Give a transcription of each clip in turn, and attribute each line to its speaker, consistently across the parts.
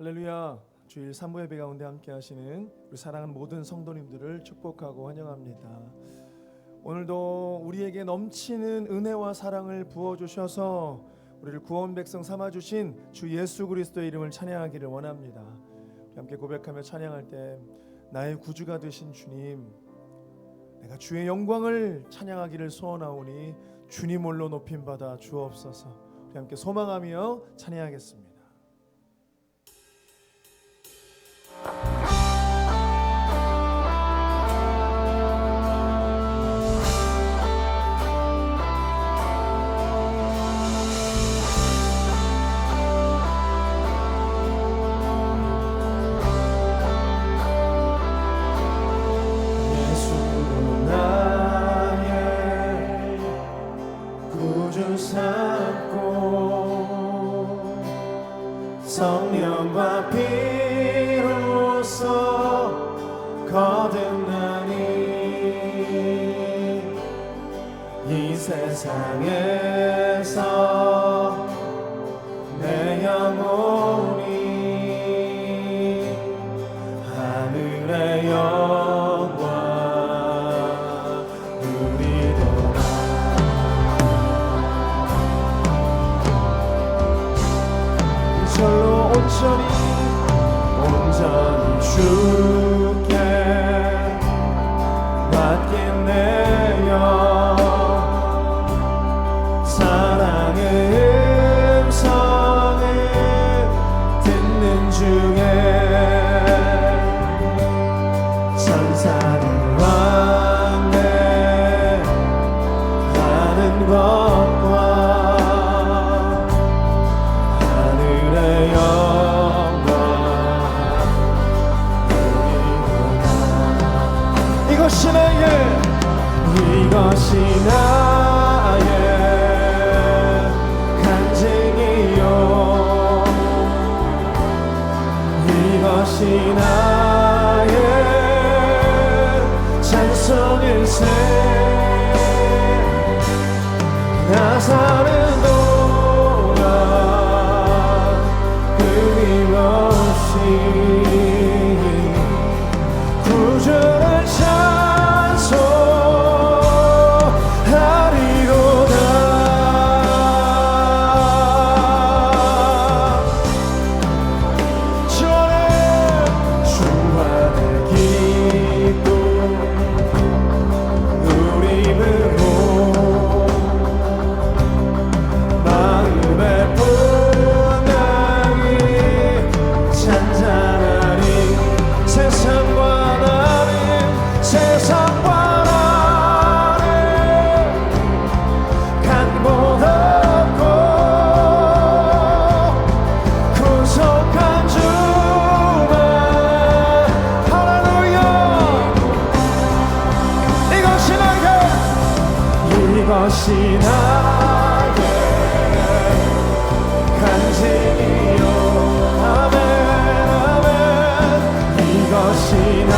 Speaker 1: 할렐루야 주일 3부 예배 가운데 함께 하시는 우리 사랑하는 모든 성도님들을 축복하고 환영합니다. 오늘도 우리에게 넘치는 은혜와 사랑을 부어 주셔서 우리를 구원 백성 삼아 주신 주 예수 그리스도의 이름을 찬양하기를 원합니다. 함께 고백하며 찬양할 때 나의 구주가 되신 주님 내가 주의 영광을 찬양하기를 소원하오니 주님 홀로 높임 받아 주옵소서. 함께 소망하며 찬양하겠습니다. 삼고 성령과 피로써 거듭나니 이 세상에 절로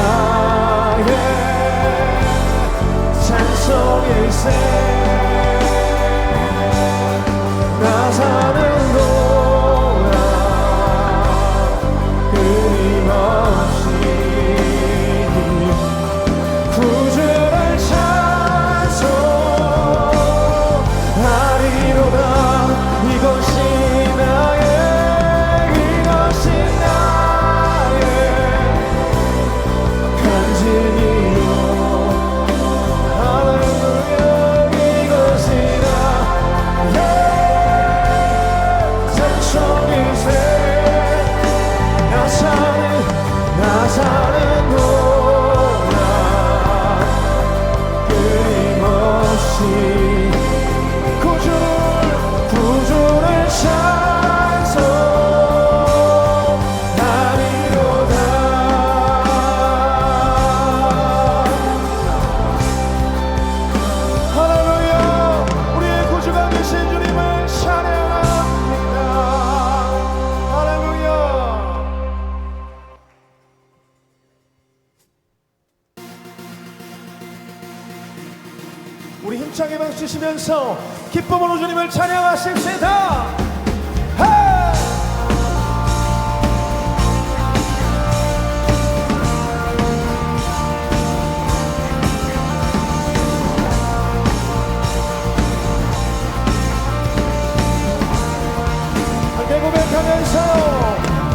Speaker 1: 나의 찬송일세 외치면서 기쁨으로 주님을 찬양하십시다.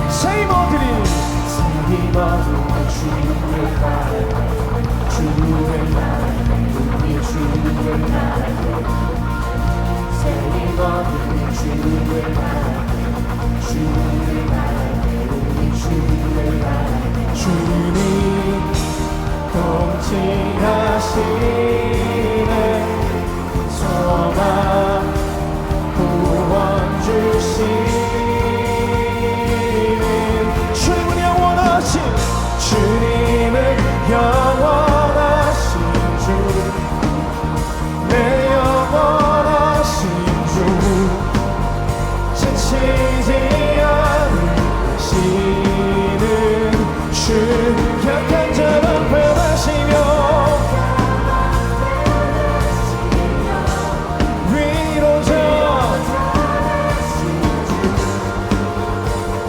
Speaker 1: 세이머들이 세이머들이 주님을 따라 주님 주님을 바라네 세이 버리는 주님을 바라네 주님을 바라네 주님을 바라네 주님 통치하시네 선한 구원 주시는 주님을 영원하신 주님을 영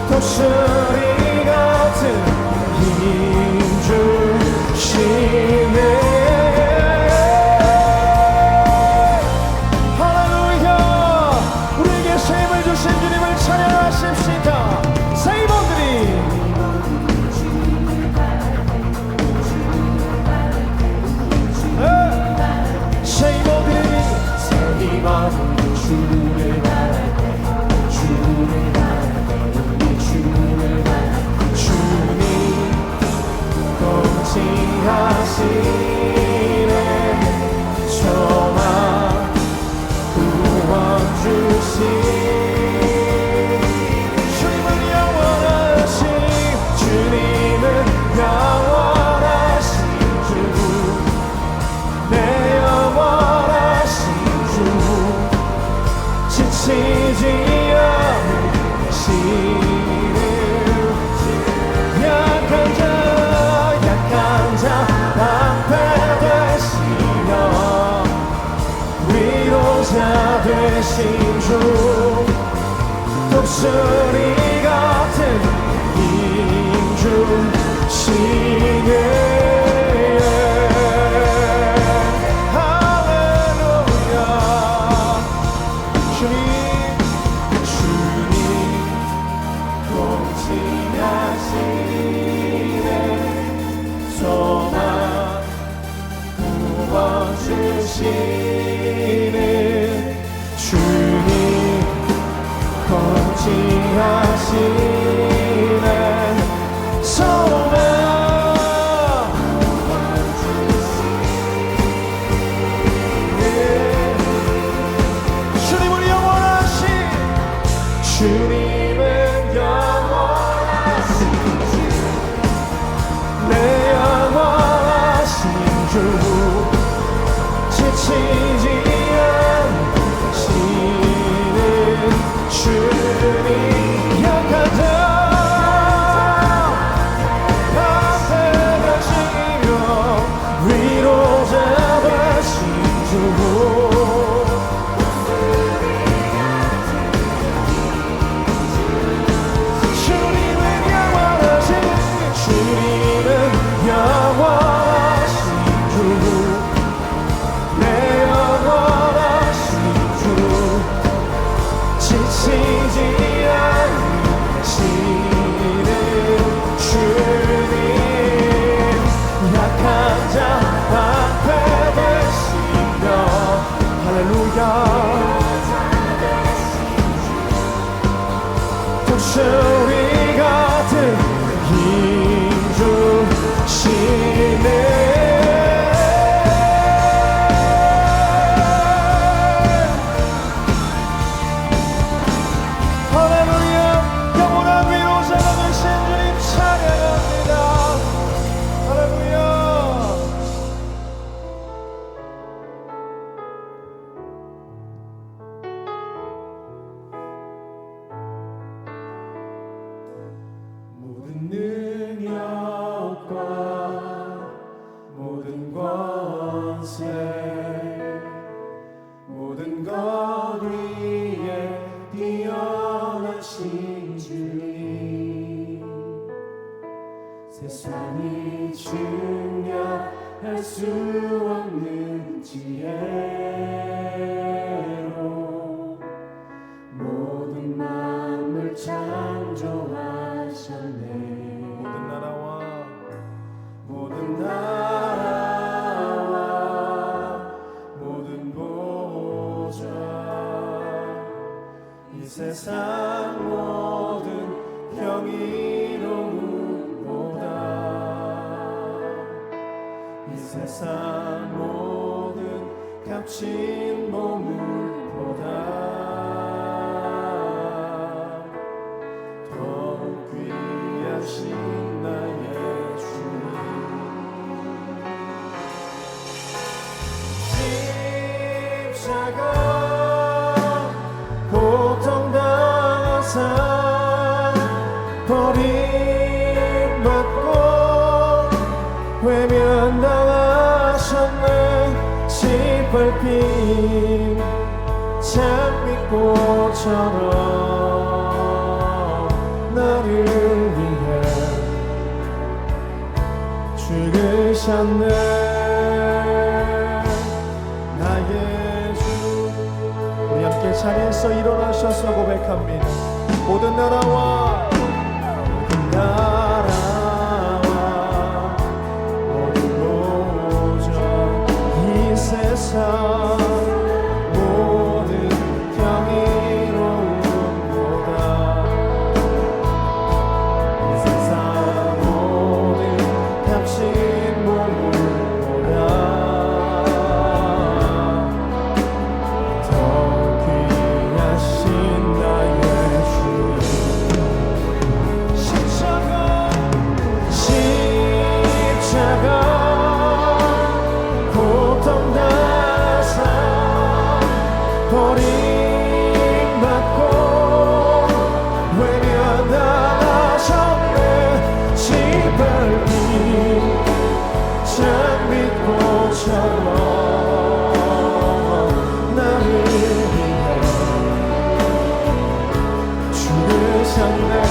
Speaker 1: 도수리 같은 힘 주신 这里。Your 참 믿고처럼 나를 위해 죽으셨네. 나의 주 우리 함께 자리에서 일어나셔서 고백합니다. 모든 나라와 그 나라 So. summer.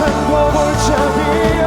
Speaker 1: 穿过我这边。